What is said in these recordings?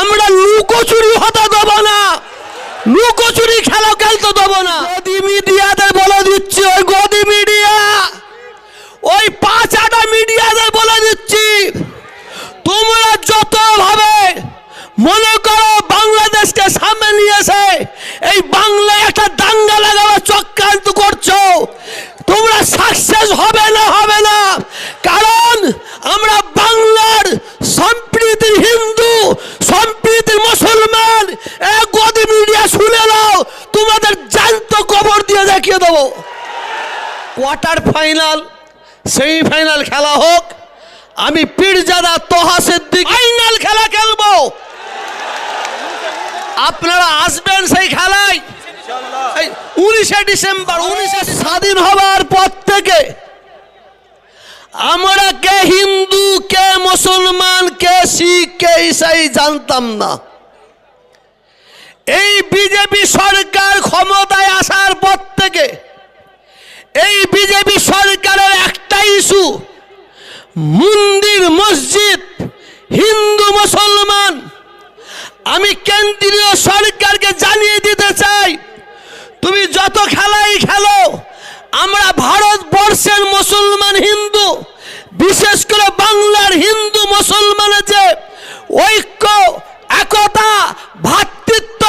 আমরা লুকোচুরি হতে দেব না। লুকোচুরি খেলা খেলতে দেব না। গদি মিডিয়াদের বলে দিচ্ছি ওই গদি মিডিয়া। ওই পাঁচ আটা মিডিয়াদের বলে দিচ্ছি তোমরা যত ভাবে মনে করো বাংলাদেশকে সামনে নিয়ে এসে এই বাংলায় একটা দাঙ্গা লাগাবার চক্রান্ত করছ তোমরা সাকসেস হবে না হবে না কারণ আমরা বাংলার সম্প্রীতির হিন্দু সম্প্রীতির মুসলমান এ গদি মিডিয়া শুনে নাও তোমাদের জ্যান্ত কবর দিয়ে দেখিয়ে দেবো কোয়ার্টার ফাইনাল, সেমিফাইনাল খেলা হোক, আমি পীরজাদা তোহা সিদ্দিক ফাইনাল খেলা খেলব। আপনারা আসবেন সেই খেলায়। উনিশে ডিসেম্বর, উনিশে স্বাধীন হবার পর থেকে আমরা কে হিন্দু, কে মুসলমান, কে শিখ, কে ইসাই জানতাম না। এই বিজেপি সরকার ক্ষমতায় আসার পর থেকে এই বিজেপি সরকারের একটা ইস্যু, মন্দির, মসজিদ, হিন্দু, মুসলমান। আমি কেন্দ্রীয় সরকারকে জানিয়ে দিতে চাই, তুমি যত খেলাই খেলো, আমরা ভারতবর্ষের মুসলমান হিন্দু, বিশেষ করে বাংলার হিন্দু মুসলমানের যে ঐক্য একতা ভ্রাতৃত্ব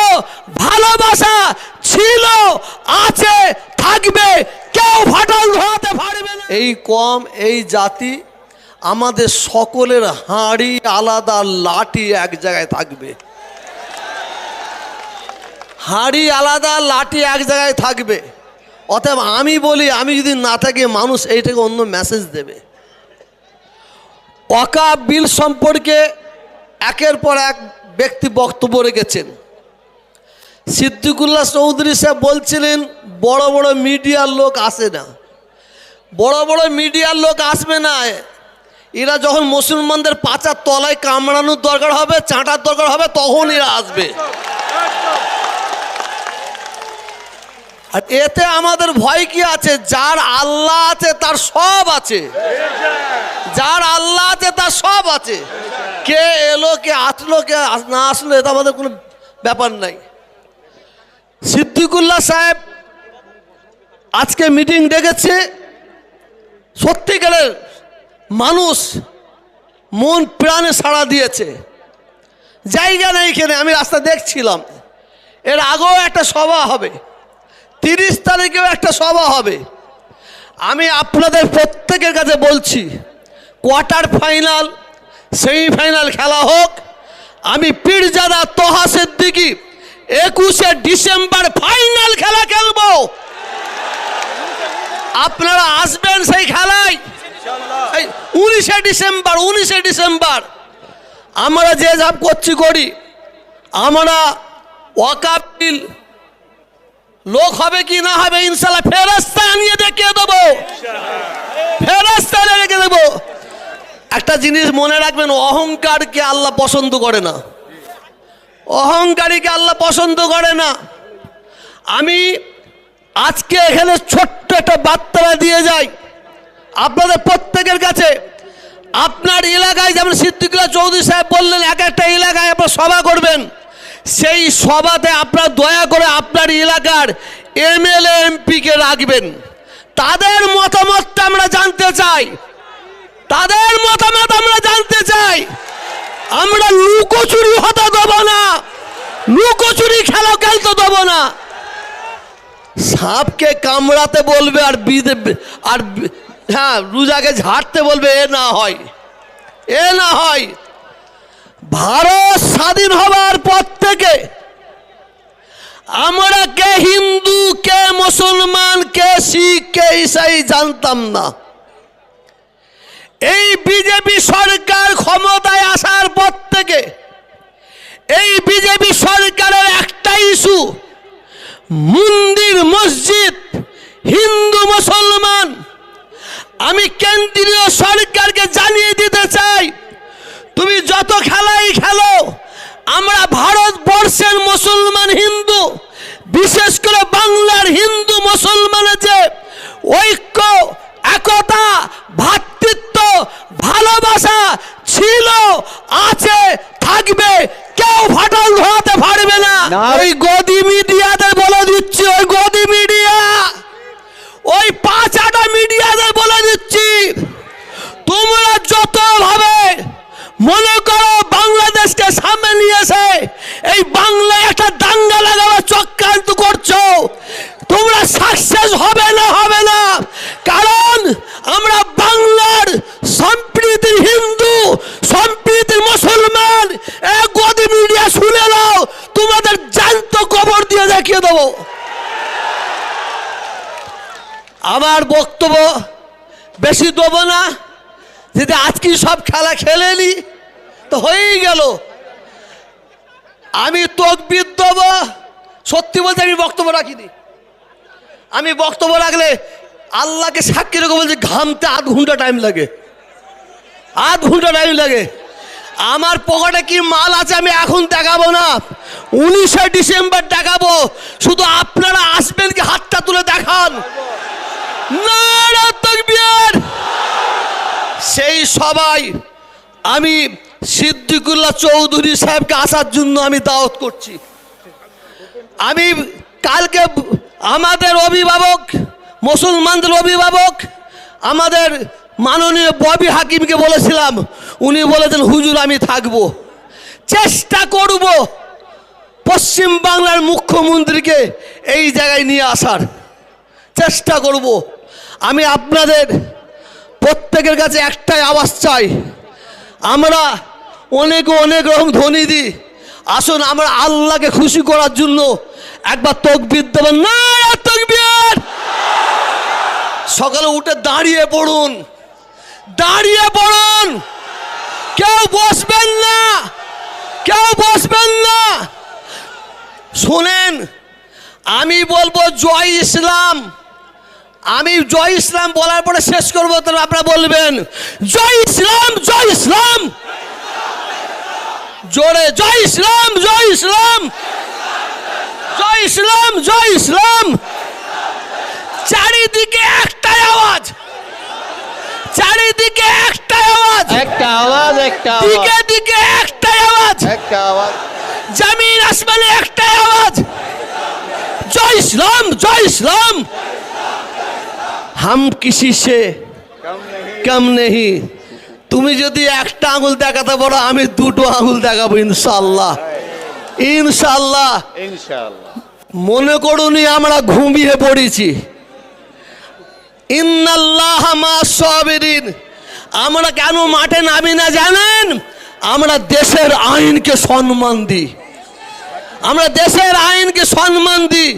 ভালোবাসা ছিল আছে থাকবে কেউ ফাটল ধরাতে পারবে না এই কম এই জাতি আমাদের সকলের হাঁড়ি আলাদা, লাঠি এক জায়গায় থাকবে। হাঁড়ি আলাদা, লাঠি এক জায়গায় থাকবে। অতএব আমি বলি, আমি যদি না থাকি, মানুষ এইটাকে অন্য মেসেজ দেবে। অকা বিল সম্পর্কে একের পর এক ব্যক্তি বক্তব্য রেখেছেন। সিদ্দিকুল্লাহ চৌধুরী সাহেব বলছিলেন, বড় বড় মিডিয়ার লোক আসে না। বড় বড় মিডিয়ার লোক আসবে না। এরা যখন মুসলমানদের পাচার তলায় কামড়ানোর দরকার হবে, চাঁটার দরকার হবে, তখন এরা আসবে। আর এতে আমাদের ভয় কি আছে? যার আল্লাহ আছে, তার সব আছে। যার আল্লাহ আছে, তার সব আছে। কে এলো, কে আসলো, কে না আসলো, এটা আমাদের কোনো ব্যাপার নাই। সিদ্দিকুল্লাহ সাহেব আজকে মিটিং ডেকেছে। সত্যিকারের মানুষ মন প্রাণে সাড়া দিয়েছে। জায়গা নেই এখানে, আমি রাস্তা দেখছিলাম। এর আগেও একটা সভা হবে। তিরিশ তারিখেও একটা সভা হবে। আমি আপনাদের প্রত্যেকের কাছে বলছি, কোয়ার্টার ফাইনাল, সেমিফাইনাল খেলা হোক। আমি পীরজাদা তোহা সিদ্দিকি একুশে ডিসেম্বর ফাইনাল খেলা আপনারা আসবেন সেই খেলায়? উনিশে ডিসেম্বর উনিশে ডিসেম্বর। আমরা যে যাব করছি করি আমরা ওয়াকাবিল লোক হবে কি না হবে ইনশাল্লাহ ফেরাস্তা আনিয়ে দেখিয়ে দেবো। ফেরাস্তা রেখে দেবো। একটা জিনিস মনে রাখবেন অহংকারকে আল্লাহ পছন্দ করে না। অহংকারীকে আল্লাহ পছন্দ করে না। আমি আজকে এখানে ছোট্ট একটা বার্তা দিয়ে যাই আপনাদের প্রত্যেকের কাছে আপনার এলাকায় যেমন সিদ্দিকুল্লাহ চৌধুরী সাহেব বললেন, এক একটা এলাকায় আপনার সভা করবেন। সেই সভাতে আপনার দয়া করে আপনার এলাকার এমএলএ, এমপিকে রাখবেন। তাদের মতামতটা আমরা জানতে চাই। তাদের মতামত আমরা জানতে চাই। আমরা লুকোচুরি হতে দেবো না। লুকোচুরি খেলা খেলতে দেবো না। সাপকে কামড়াতে বলবে আর বিদে আর হ্যাঁ রোজাকে ঝাড়তে বলবে, এ না হয়, এ না হয়। ভারত স্বাধীন হবার পর থেকে আমরা কে হিন্দু, কে মুসলমান, কে শিখ, কে ইসাই জানতাম না। এই বিজেপি সরকার ক্ষমতায় আসার পর থেকে এই বিজেপি সরকারের একটা ইস্যু মন্দির, মসজিদ, হিন্দু, মুসলমান। আমি কেন্দ্রীয় সরকারকে জানিয়ে দিতে চাই, তুমি যত খেলাই খেলো, আমরা ভারতবর্ষের মুসলমান হিন্দু, বিশেষ করে বাংলার হিন্দু মুসলমানের যে ঐক্য, একতা ভ্রাতৃত্ব ভালোবাসা ছিল আছে থাকবে থাকবে কেউ ফাটল ধরাতে পারবে না না। ওই গদি মিডিয়াদের বলে দিচ্ছি ওই গদি মিডিয়া ওই পাঁচ আটা মিডিয়াদের বলে দিচ্ছি তোমরা যত ভাবে মনে করো বাংলাদেশকে সামনে নিয়েছে এই বাংলায় একটা দাঙ্গা লাগাবার চক্রান্ত করছ তোমরা সাকসেস হবে না হবে না কারণ আমরা বাংলার সম্প্রীতির হিন্দু সম্প্রীতির মুসলমান এ গদি মিডিয়া শুনে নাও তোমাদের জ্যান্ত কবর দিয়ে দেখিয়ে দেবো আমার বক্তব্য বেশি দেবো না আজকে সব খেলা খেলে নি তো হয়েই গেল। আমি তকবির দেবো, সত্যি বলতে আমি বক্তব্য রাখিনি। আমি বক্তব্য রাখলে আল্লাহকে সাক্ষী রেখে বলছি, ঘামতে আধ ঘণ্টা টাইম লাগে। আধ ঘণ্টা টাইম লাগে। আমার পকেটে কি মাল আছে আমি এখন দেখাবো না। উনিশে ডিসেম্বর দেখাবো। শুধু আপনারা আসবেন কি হাতটা তুলে দেখান। নারা তাকবীর সেই সবাই আমি সিদ্দিকুল্লাহ চৌধুরী সাহেবকে আসার জন্য আমি দাওয়াত করছি। আমি কালকে আমাদের অভিভাবক, মুসলমানদের অভিভাবক, আমাদের মাননীয় ববি হাকিমকে বলেছিলাম, উনি বলেছেন, হুজুর, আমি থাকব। চেষ্টা করব পশ্চিম বাংলার মুখ্যমন্ত্রীকে এই জায়গায় নিয়ে আসার। চেষ্টা করব। আমি আপনাদের প্রত্যেকের কাছে একটাই আওয়াজ চাই। আমরা অনেক অনেক রকম ধ্বনি দিই। আসুন, আমরা আল্লাহকে খুশি করার জন্য একবার তকবির দেবেন। না সকালে উঠে দাঁড়িয়ে পড়ুন। দাঁড়িয়ে পড়ুন। কেউ বসবেন না। কেউ বসবেন না। শোনেন, আমি বলব জয় ইসলাম। আমি জয় ইসলাম বলার পরে শেষ করব তাহলে আপনারা বলবেন জয় ইসলাম জয় ইসলাম। জোরে জয় ইসলাম জয় ইসলাম। জয় ইসলাম জয় ইসলাম। চারিদিকে একটাই আওয়াজ। চারিদিকে একটাই আওয়াজ। একটা আওয়াজ একটা দিকে দিকে একটাই আওয়াজ। একটা আওয়াজ। জমিন আসমানে একটাই আওয়াজ। জয় ইসলাম জয় ইসলাম। হাম কিসি সে? কাম নেহি? তুমি যদি একটা আঙুল দেখাতে পারো আমি দুটো আঙুল দেখাবো ইনশাল্লাহ ইনশাল্লাহ মনে করুনি আমরা ঘুমিয়ে পড়েছি। ইন্নাল্লাহ মা সবেরিন। আমরা কেন মাঠে নামি না জানেন? আমরা দেশের আইনকে সম্মান দিই। আমরা দেশের আইনকে সম্মান দিই।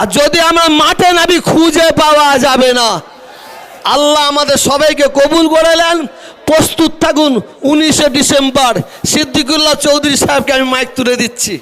আর যদি আমরা মাঠে নাবি, খুঁজে পাওয়া যাবে না। আল্লাহ আমাদের সবাইকে কবুল করে নেন। প্রস্তুত থাকুন, উনিশে ডিসেম্বর। সিদ্দিকুল্লাহ চৌধুরী সাহেবকে আমি মাইক তুলে দিচ্ছি।